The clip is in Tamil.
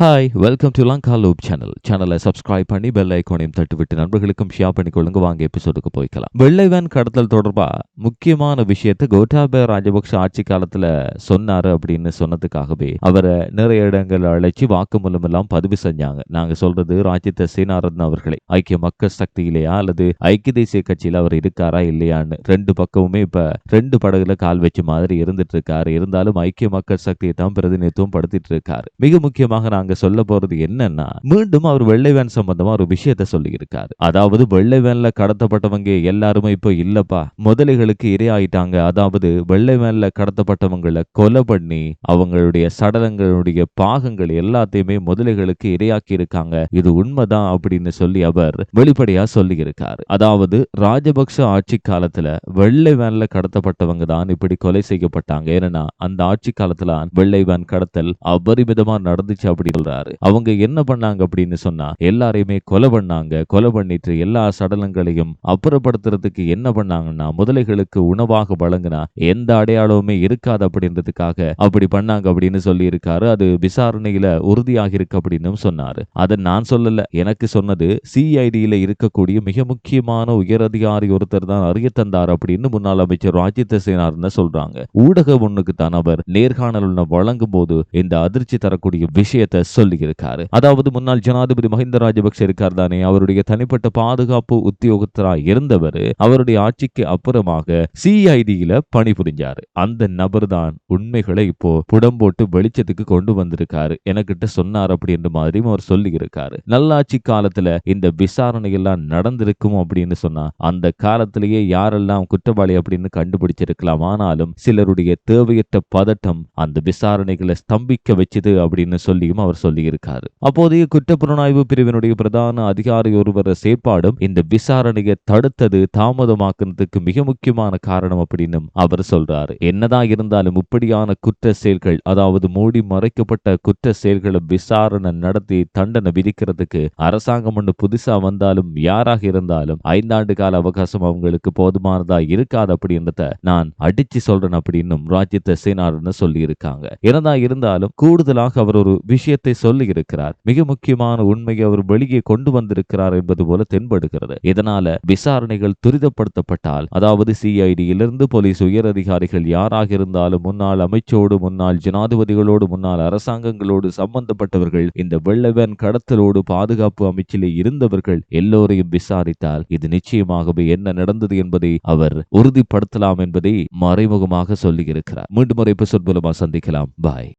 Hi welcome to Lanka loop channel சேனலை சப்ஸ்கிரைப் பண்ணி பெல் ஐக்கானையும் தட்டுவிட்டு நண்பர்களுக்கும் ஷேர் பண்ணிக்கொள்ளுங்க. வாங்க எபிசோடுக்கு போய்க்கலாம். வெள்ளை வேன் கடத்தல் தொடர்பாக முக்கியமான விஷயத்தை கோட்டாபய ராஜபக்ஷ ஆட்சி காலத்துல சொன்னார் அப்படின்னு சொன்னதுக்காகவே அவரை நிறைய இடங்கள் அழைச்சி வாக்குமூலம் எல்லாம் பதிவு செஞ்சாங்க. நாங்க சொல்றது ராஜித சீனாரத்ன அவர்களை ஐக்கிய மக்கள் சக்தியிலேயா அல்லது ஐக்கிய தேசிய கட்சியில் அவர் இருக்காரா இல்லையான்னு ரெண்டு பக்கமுமே இப்ப ரெண்டு படகுல கால் வச்ச மாதிரி இருந்துட்டு இருக்காரு. இருந்தாலும் ஐக்கிய மக்கள் சக்தியை தான் பிரதிநிதித்துவம் படுத்திட்டு இருக்காரு. மிக முக்கியமாக நாங்க அங்க சொல்ல போறது என்னன்னா மீண்டும் அவர் வெள்ளை வேன் சம்பந்தமா ஒரு விஷயத்த சொல்லி இருக்காரு அதாவது வெள்ளை வேன்ல கடத்தப்பட்டவங்க எல்லாருமே இப்போ இல்லப்பா. முதலைகளுக்கு இரையாயிட்டாங்க. அதாவது வெள்ளை வேன்ல கடத்தப்பட்டவங்களை கொலை பண்ணி அவங்களுடைய சடலங்களுடைய பாகங்கள் எல்லாத்தையுமே முதலைகளுக்கு இரையாக்கி இருக்காங்க இது உண்மைதான் அப்படின்னு சொல்லி அவர் வெளிப்படையா சொல்லி இருக்காரு அதாவது ராஜபக்ஷ ஆட்சி காலத்துல வெள்ளை வேன்ல கடத்தப்பட்டவங்க தான் இப்படி கொலை செய்யப்பட்டாங்க. ஏன்னா அந்த ஆட்சி காலத்துல வெள்ளை வேன் கடத்தல் அபரிமிதமா நடந்துச்சு அப்படின்னு சொல்றாரு. அவங்க என்ன பண்ணாங்க அப்படின்னு சொன்னா எல்லாரையுமே கொலை பண்ணாங்க. கொலை பண்ணிட்டு எல்லா சடலங்களையும் அப்புறப்படுத்துறதுக்கு என்ன பண்ணாங்கன்னா முதலைகளுக்கு உணவாக வழங்கினா எந்த அடையாளமுமே இருக்காது அப்படின்றதுக்காக அப்படி பண்ணாங்க அப்படின்னு சொல்லி இருக்காரு அது விசாரணையில உறுதியாக இருக்கு அப்படின்னு சொன்னாரு. அதை நான் சொல்லல. எனக்கு சொன்னது சிஐடியில இருக்கக்கூடிய மிக முக்கியமான உயரதிகாரி ஒருத்தர் தான் அறிய தந்தார் அப்படின்னு முன்னாள் அமைச்சர் ராஜித்த சேனார்னு சொல்றாங்க. ஊடக ஒண்ணுக்கு தான் அவர் நேர்காணல் வழங்கும் போது இந்த அதிர்ச்சி தரக்கூடிய விஷயத்தை சொல்லி இருக்காரு அதாவது முன்னாள் ஜனாதிபதி மஹிந்த ராஜபக்சே இருக்கார் தானே அவருடைய தனிப்பட்ட பாதுகாப்பு உத்தியோகத்தராக இருந்தவர் அவருடைய ஆட்சிக்கு அப்புறமாக சிஐடியில பணிபுரிஞ்சாரு. அந்த நபர் தான் உண்மைகளை இப்போ புடம் போட்டு வெளிச்சத்துக்கு கொண்டு வந்திருக்காரு. எனக்கிட்ட சொன்னார் அப்படின்ற மாதிரியும் அவர் சொல்லி இருக்காரு நல்லாட்சி காலத்துல இந்த விசாரணை எல்லாம் நடந்திருக்கும் அப்படின்னு சொன்னா அந்த காலத்திலேயே யாரெல்லாம் குற்றவாளி அப்படின்னு கண்டுபிடிச்சிருக்கலாம். ஆனாலும் சிலருடைய தேவையற்ற பதட்டம் அந்த விசாரணைகளை ஸ்தம்பிக்க வச்சது அப்படின்னு சொல்லியும் அவர் சொல்லியிருக்காரு. அப்போதைய குற்றப்புலனாய்வு பிரிவினுடைய பிரதான அதிகாரி ஒருவர் செயற்பாடும் இந்த விசாரணையை தடுத்தது தாமதமாக்குறதுக்கு மிக முக்கியமான காரணம் அப்படின்னு அவர் சொல்றாரு. என்னதான் இருந்தாலும் இப்படியான குற்ற செயல்கள் அதாவது மூடி மறைக்கப்பட்ட குற்ற செயல்களை விசாரணை நடத்தி தண்டனை விதிக்கிறதுக்கு அரசாங்கம் ஒன்று புதுசா வந்தாலும் யாராக இருந்தாலும் ஐந்தாண்டு கால அவகாசம் அவங்களுக்கு போதுமானதா இருக்காது அப்படின்றத நான் அடிச்சு சொல்றேன் அப்படின்னு ராஜ்யத்தை சேனார்னு சொல்லி இருக்காங்க என்னதான் இருந்தாலும் கூடுதலாக அவர் ஒரு விஷயத்தை சொல்லி சொல்லியிருக்கிறார். மிக முக்கியமான உண்மையை அவர் வெளியே கொண்டு வந்திருக்கிறார் என்பது போல தென்படுகிறது. இதனால விசாரணைகள் துரிதப்படுத்தப்பட்டால் அதாவது சிஐடியிலிருந்து போலீஸ் உயர் அதிகாரிகள் யாராக இருந்தாலும் முன்னாள் அமைச்சோடு முன்னாள் ஜனாதிபதிகளோடு முன்னாள் அரசாங்கங்களோடு சம்பந்தப்பட்டவர்கள் இந்த வெள்ளவன் கடத்தலோடு பாதுகாப்பு அமைச்சிலே இருந்தவர்கள் எல்லோரையும் விசாரித்தால் இது நிச்சயமாகவே என்ன நடந்தது என்பதை அவர் உறுதிப்படுத்தலாம் என்பதை மறைமுகமாக சொல்லியிருக்கிறார். மீண்டும் ஒரு எபிசோட் மூலமா சந்திக்கலாம். பாய்.